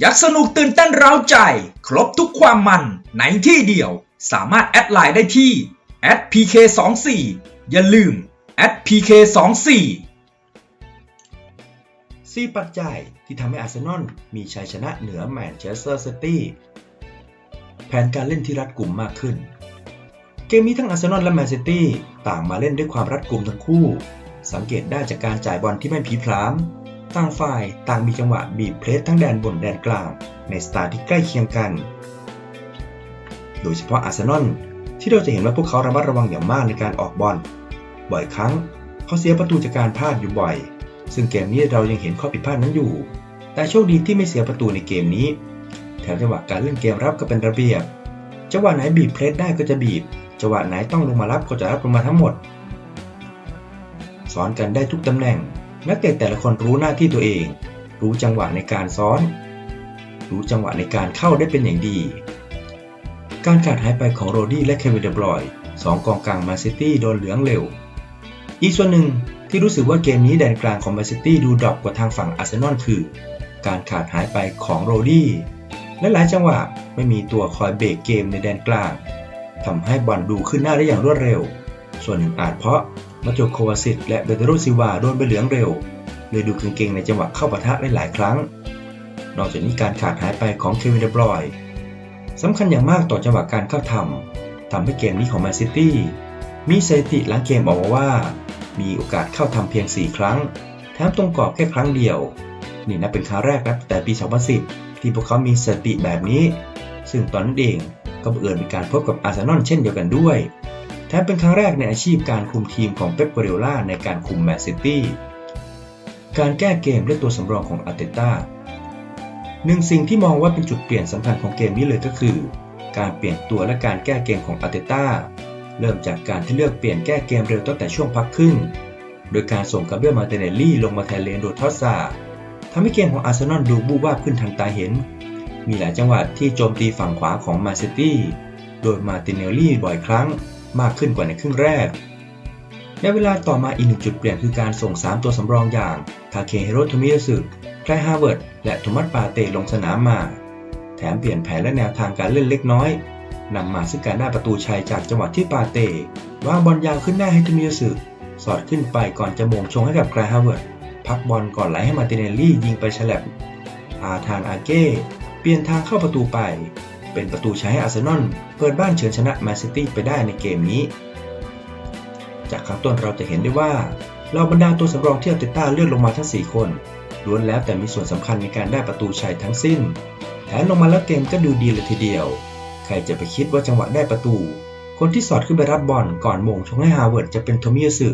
ยักสนุกตื่นเต้นเร้าใจ ครบทุกความมันในที่เดียว สามารถแอดไลน์ได้ที่ @pk24 อย่าลืม @pk24 สี่ปัจจัยที่ทำให้อาร์เซนอลมีชัยชนะเหนือแมนเชสเตอร์ซิตี้แผนการเล่นที่รัดกุมมากขึ้น เกมนี้ทั้งอาร์เซนอลและแมนซิตี้ต่างมาเล่นด้วยความรัดกุมทั้งคู่ สังเกตได้จากการจ่ายบอลที่ไม่พลีพราม ต่างฝ่ายต่างมีจังหวะบีบเพลสทั้งแดนบนแดนกลาง ในสไตล์ที่ใกล้เคียงกัน โดยเฉพาะอาร์เซนอลที่เราจะเห็นว่าพวกเขาระมัดระวังอย่างมากในการออกบอล บ่อยครั้งเขาเสียประตูจากการพลาดอยู่บ่อย ซึ่งเกมนี้เรายังเห็นข้อผิดพลาดนั้นอยู่ แต่โชคดีที่ไม่เสียประตูในเกมนี้ แถมจังหวะการเล่นเกมรับก็เป็นระเบียบ จังหวะไหนบีบเพลสได้ก็จะบีบ จังหวะไหนต้องลงมารับก็จะรับลงมาทั้งหมด สอนกันได้ทุกตำแหน่ง นักเตะแต่ละคนรู้หน้าที่ตัวเอง รู้จังหวะในการซ้อน รู้จังหวะในการเข้าได้เป็นอย่างดี การขาดหายไปของโรดี้และเควินเดบรอยสองกองกลางมาซิตี้โดนเหลืองเร็ว อีกส่วนหนึ่งที่รู้สึกว่าเกมนี้แดนกลางของมนซิตี้ดูดรอปกว่าทางฝั่งอาร์เซนอลคือ การขาดหายไปของโรดี้และหลายจังหวะไม่มีตัวคอยเบรกเกมในแดนกลางทำให้บอลดูขึ้นหน้าได้อย่างรวดเร็ว ส่วนหนึ่งอาจเพราะ มาโจโควาซิตและเบเตโรซิวาโดนไปเหลืองเร็ว เลยดูเก่งๆในจังหวะเข้าปะทะได้หลายครั้ง นอกจากนี้การขาดหายไปของเควินเดบรอยสำคัญอย่างมากต่อจังหวะการเข้าทำทำให้เกมนี้ของแมนซิตี้มีสถิติหลังเกมออกมาว่า มีโอกาสเข้าทำเพียง 4 ครั้ง แถมตรงกรอบแค่ครั้งเดียว นี่นับเป็นครั้งแรกนับแต่ปี 2010 ที่พวกเขามีสถิติแบบนี้ ซึ่งตอนนั้นเองก็เอิญเป็นการพบกับอาร์เซนอลเช่นเดียวกันด้วย แถมเป็นครั้งแรกในอาชีพการคุมทีมของเป๊ปโกเรโอล่าในการคุมแมนซิตี้ การแก้เกมด้วยตัวสำรองของอาร์เตต้าหนึ่งสิ่งที่มองว่าเป็นจุดเปลี่ยนสำคัญของเกมนี้เลยก็คือ การเปลี่ยนตัวและการแก้เกมของอาร์เตต้าเริ่มจากการที่เลือกเปลี่ยนแก้เกมเร็วตั้งแต่ช่วงพักครึ่ง โดยการส่งกาเบรียลมาเตเนลลี่ลงมาแทนเลนโดทอสซาทำให้เกมของอาร์เซนอลดูบูบวาบขึ้นทันตาเห็น มีหลายจังหวะที่โจมตีฝั่งขวาของมาซิตี้ โดยมาติเนลลี่บ่อยครั้ง มากขึ้นกว่าในครึ่งแรก ในเวลาต่อมาอีกหนึ่งจุดเปลี่ยนคือการส่ง 3 ตัวสำรองอย่างทาเคฮิโรโทมิยสึไคลฮาร์เวิร์ด และโทมัสปาเตลงสนามมา แถมเปลี่ยนแผนและแนวทางการเล่นเล็กน้อยนำมาซึ่งการได้ประตูชัยจากจังหวะที่ปาเต้วางบอลยาวขึ้นหน้าให้ทมิยสึสอดขึ้นไปก่อนจะโมงชงให้กับไกรฮาเวิร์ดพักบอลก่อนไหลให้มาติเนลลี่ยิงไปฉลับอาธานอาเก้เปลี่ยนทางเข้าประตูไป เป็นประตูชัยให้อาร์เซนอลเปิดบ้านเฉือนชนะแมนซิตี้ไปได้ในเกมนี้ จากข้างต้นเราจะเห็นได้ว่าเราบรรดาตัวสำรองที่อาร์เตต้าเลือกลงมาทั้ง 4 คนล้วนแล้วแต่มีส่วนสำคัญในการได้ประตูชัยทั้งสิ้นแถมลงมาแล้วเกมก็ดูดีเลยทีเดียว ใครจะไปคิดว่าจังหวะได้ประตู คนที่สอดขึ้นไปรับบอลก่อนมงชงให้ฮาวเวิร์ดจะเป็นโทมิยสึ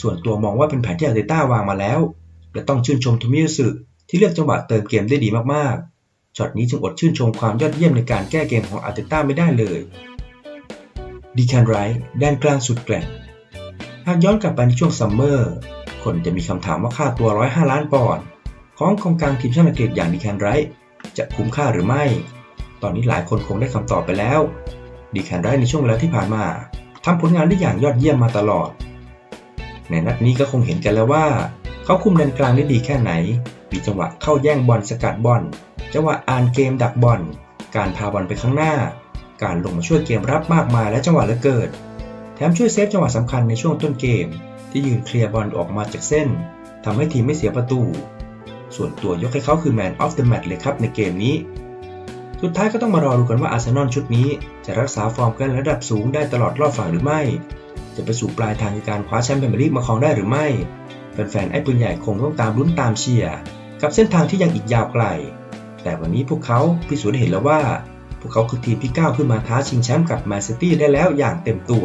ส่วนตัวมองว่าเป็นแผนที่อาร์เตต้าวางมาแล้วและต้องชื่นชมโทมิยสึที่เลือกจังหวะเติมเกมได้ดีมากๆ ช็อตนี้จึงอดชื่นชมความยอดเยี่ยมในการแก้เกมของอาร์เตต้าไม่ได้เลยดีแคนไรท์แดนกลางสุดแกร่งหากย้อนกลับไปในช่วงซัมเมอร์ คนจะมีคำถามว่าค่าตัว 105 ล้านปอนด์ของกองกลางทีมชาติอังกฤษอย่างดีแคนไรท์จะคุ้มค่าหรือไม่ ตอนนี้หลายคนคงได้คำตอบไปแล้ว ดีแคนไรท์ในช่วงเวลาที่ผ่านมาทำผลงานได้อย่างยอดเยี่ยมมาตลอด ในนัดนี้ก็คงเห็นกันแล้วว่า เขาคุมแดนกลางได้ดีแค่ไหน มีจังหวะเข้าแย่งบอลสกัดบอล จังหวะอ่านเกมดักบอล การพาบอลไปข้างหน้า การลงมาช่วยเกมรับมากมายและจังหวะเหลือเกินแถมช่วยเซฟจังหวะสำคัญในช่วงต้นเกม ที่ยืนเคลียร์บอลออกมาจากเส้นทำให้ทีมไม่เสียประตู ส่วนตัวยกให้เขาคือ Man of the Match เลยครับในเกมนี้ สุดท้ายก็ต้องมารอดูกันว่าอาร์เซนอลชุดนี้ จะรักษาฟอร์มกันระดับสูงได้ตลอดรอบฝั่งหรือไม่ จะไปสู่ปลายทางในการคว้าแชมป์พรีเมียร์ลีกมาครองได้หรือไม่แฟนๆไอ้ปืนใหญ่คงต้องตามลุ้นตามเชียร์กับเส้นทางที่ยังอีกยาวไกล แต่วันนี้พวกเขาพิสูจน์เห็นแล้วว่า พวกเขาคือทีมที่ก้าวขึ้นมาท้าชิงแชมป์กับแมนซิตี้ได้แล้วอย่างเต็มตัว